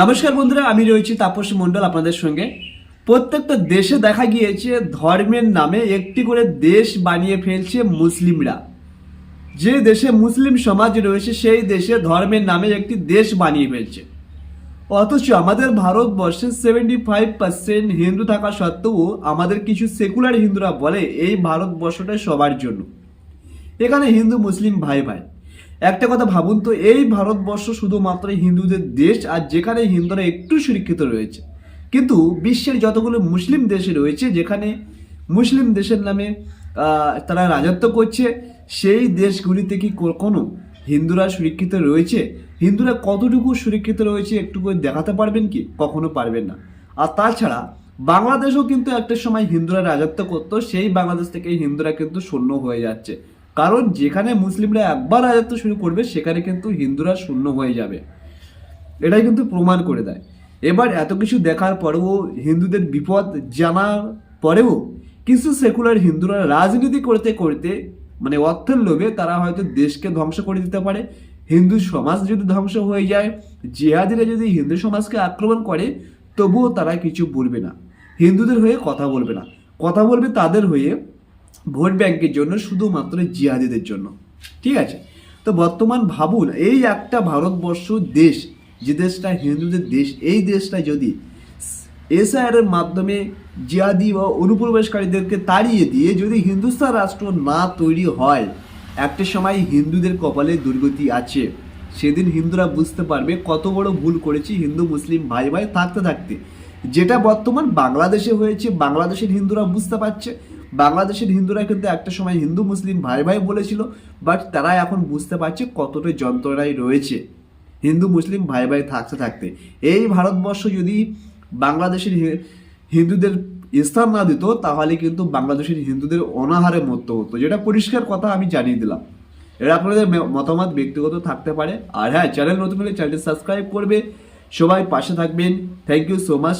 নমস্কার বন্ধুরা, আমি রয়েছি তাপস মণ্ডল আপনাদের সঙ্গে। প্রত্যেকটা দেশে দেখা গিয়েছে, ধর্মের নামে একটি করে দেশ বানিয়ে ফেলছে মুসলিমরা। যে দেশে মুসলিম সমাজ রয়েছে, সেই দেশে ধর্মের নামে একটি দেশ বানিয়ে ফেলছে। অথচ আমাদের ভারতবর্ষে সেভেন্টি ফাইভ পার্সেন্ট হিন্দু থাকা সত্ত্বেও আমাদের কিছু সেকুলার হিন্দুরা বলে, এই ভারতবর্ষটা সবার জন্য। এখানে হিন্দু, মুসলিম ভাই ভাই একটা কথা ভাবুন তো, এই ভারতবর্ষ শুধুমাত্র হিন্দুদের দেশ আর যেখানে হিন্দুরা একটু সুরক্ষিত রয়েছে। কিন্তু বিশ্বের যতগুলো মুসলিম দেশে রয়েছে, যেখানে মুসলিম দেশের নামে তারা রাজত্ব করছে, সেই দেশগুলিতে কি কোনো হিন্দুরা সুরক্ষিত রয়েছে? হিন্দুরা কতটুকু সুরক্ষিত রয়েছে একটু করে দেখাতে পারবেন কি? কখনো পারবেন না। আর তাছাড়া বাংলাদেশও কিন্তু একটা সময় হিন্দুরা রাজত্ব করতো, সেই বাংলাদেশ থেকে হিন্দুরা কিন্তু শূন্য হয়ে যাচ্ছে। কারণ যেখানে মুসলিমরা একবার রাজত্ব শুরু করবে, সেখানে কিন্তু হিন্দুরা শূন্য হয়ে যাবে। এটাই কিন্তু প্রমাণ করে দেয়। এবার এত কিছু দেখার পরেও, হিন্দুদের বিপদ জানার পরেও, কিছু সেকুলার হিন্দুরা রাজনীতি করতে করতে মানে অর্থের লোভে তারা হয়তো দেশকে ধ্বংস করে দিতে পারে। হিন্দু সমাজ যদি ধ্বংস হয়ে যায়, জিহাদিরা যদি হিন্দু সমাজকে আক্রমণ করে, তবুও তারা কিছু বলবে না। হিন্দুদের হয়ে কথা বলবে না। কথা বলবে তাদের হয়ে ভোট ব্যাংকের জন্য শুধুমাত্র জিহাদিদের জন্য। ঠিক আছে? তো বর্তমান ভাবুন, এই একটা ভারতবর্ষ দেশ, যে দেশটা হিন্দুদের দেশ, এই দেশটা যদি এসআইআর এর মাধ্যমে জিহাদি বা অনুপ্রবেশকারীদেরকে তাড়িয়ে দিয়ে যদি হিন্দুস্তান রাষ্ট্র না তৈরি হয়, একটা সময় হিন্দুদের কপালে দুর্গতি আছে। সেদিন হিন্দুরা বুঝতে পারবে কত বড় ভুল করেছি হিন্দু, মুসলিম ভাই ভাই থাকতে থাকতে। যেটা বর্তমান বাংলাদেশে হয়েছে, বাংলাদেশের হিন্দুরা বুঝতে পারছে। বাংলাদেশের হিন্দুরা কিন্তু একটা সময় হিন্দু, মুসলিম ভাই ভাই বলেছিল বাট তারা এখন বুঝতে পারছে কতটা যন্ত্রণায় রয়েছে হিন্দু, মুসলিম ভাই ভাই থাকতে থাকতে। এই ভারতবর্ষ যদি বাংলাদেশের হিন্দুদের স্থান না দিত, তাহলে কিন্তু বাংলাদেশের হিন্দুদের অনাহারে মরতে হতো, যেটা পরিষ্কার কথা আমি জানিয়ে দিলাম। এটা আপনাদের মতামত ব্যক্তিগত থাকতে পারে। আর হ্যাঁ চ্যানেল নতুন হলে চ্যানেলটি সাবস্ক্রাইব করবে। সবাই পাশে থাকবেন। Thank you so much